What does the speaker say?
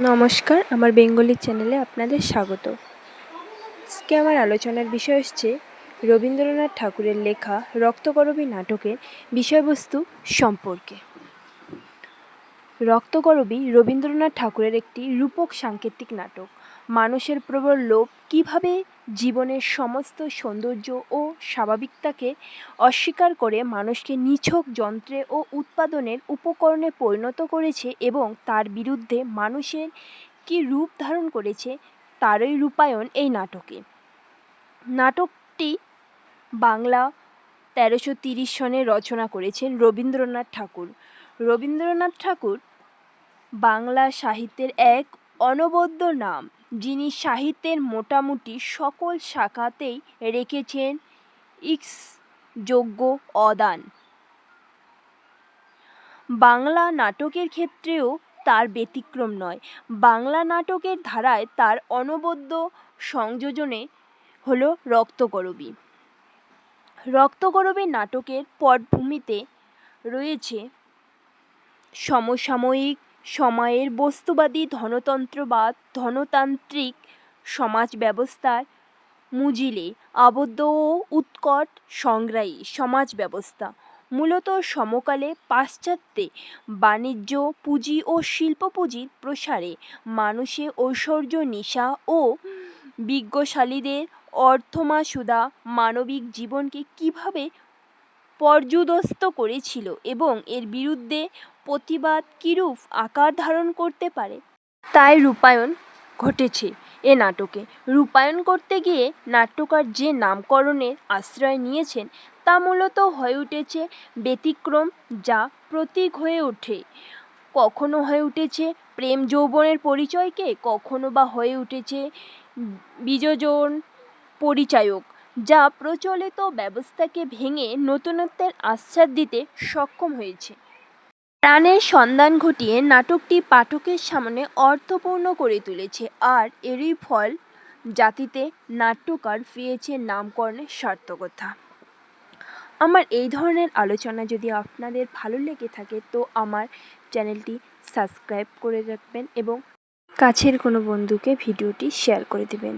নমস্কার, আমার বেঙ্গলি চ্যানেলে আপনাদের স্বাগত। আজকে আমার আলোচনার বিষয় হচ্ছে রবীন্দ্রনাথ ঠাকুরের লেখা রক্তকরবী নাটকের বিষয়বস্তু সম্পর্কে। রক্তকরবী রবীন্দ্রনাথ ঠাকুরের একটি রূপক সাংকেতিক নাটক। মানুষের প্রবল লোভ কীভাবে জীবনের সমস্ত সৌন্দর্য ও স্বাভাবিকতাকে অস্বীকার করে মানুষকে নিছক যন্ত্রে ও উৎপাদনের উপকরণে পরিণত করেছে এবং তার বিরুদ্ধে মানুষের কী রূপ ধারণ করেছে, তারই রূপায়ণ এই নাটকে। নাটকটি বাংলা তেরোশো তিরিশ সনে রচনা করেছেন রবীন্দ্রনাথ ঠাকুর। রবীন্দ্রনাথ ঠাকুর বাংলা সাহিত্যের এক অনবদ্য নাম। যিনি সাহিত্যের মোটামুটি সকল শাখাতেই রেখেছেন ইক্স যোগ্য অদান। বাংলা নাটকের ক্ষেত্রেও তার ব্যতিক্রম নয়। বাংলা নাটকের ধারায় তার অনবদ্য সংযোজনে হল রক্তকরবী। রক্তকরবী নাটকের পটভূমিতে রয়েছে সমসাময়িক সময়ের বস্তুবাদী ধনতন্ত্রবাদ, ধনতান্ত্রিক সমাজ ব্যবস্থার মুজিলে আবদ্ধ ও উৎকট সংগ্রাহী সমাজ ব্যবস্থা মূলত সমকালে পাশ্চাত্যে বাণিজ্য, পুঁজি ও শিল্প পুঁজির প্রসারে মানুষে ঐশ্বর্য, নিশা ও বিজ্ঞশালীদের অর্থমাসুদা মানবিক জীবনকে কীভাবে পর্যুদস্ত করেছিল এবং এর বিরুদ্ধে প্রতিবাদ কীরূপ আকার ধারণ করতে পারে? তাই রূপায়ণ ঘটেছে এ নাটকে। রূপায়ণ করতে গিয়ে নাট্যকার যে নামকরণের আশ্রয় নিয়েছেন, তা মূলত হয়ে উঠেছে ব্যতিক্রম যা প্রতীক হয়ে ওঠে। কখনো হয়ে উঠেছে প্রেম যৌবনের পরিচয়কে, কখনো বা হয়ে উঠেছে বিযোজন পরিচায়ক। যা প্রচলিত ব্যবস্থাকে ভেঙে নতুনত্বের আশ্বাদ দিতে সক্ষম হয়েছে। প্রাণের সন্ধান ঘটিয়ে নাটকটি পাঠকের সামনে অর্থপূর্ণ করে তুলেছে আর এরই ফল জাতিতে নাট্যকার পেয়েছে নামকরণের সার্থকতা। আমার এই ধরনের আলোচনা যদি আপনাদের ভালো লেগে থাকে, তো আমার চ্যানেলটি সাবস্ক্রাইব করে রাখবেন এবং কাছের কোনো বন্ধুকে ভিডিওটি শেয়ার করে দেবেন।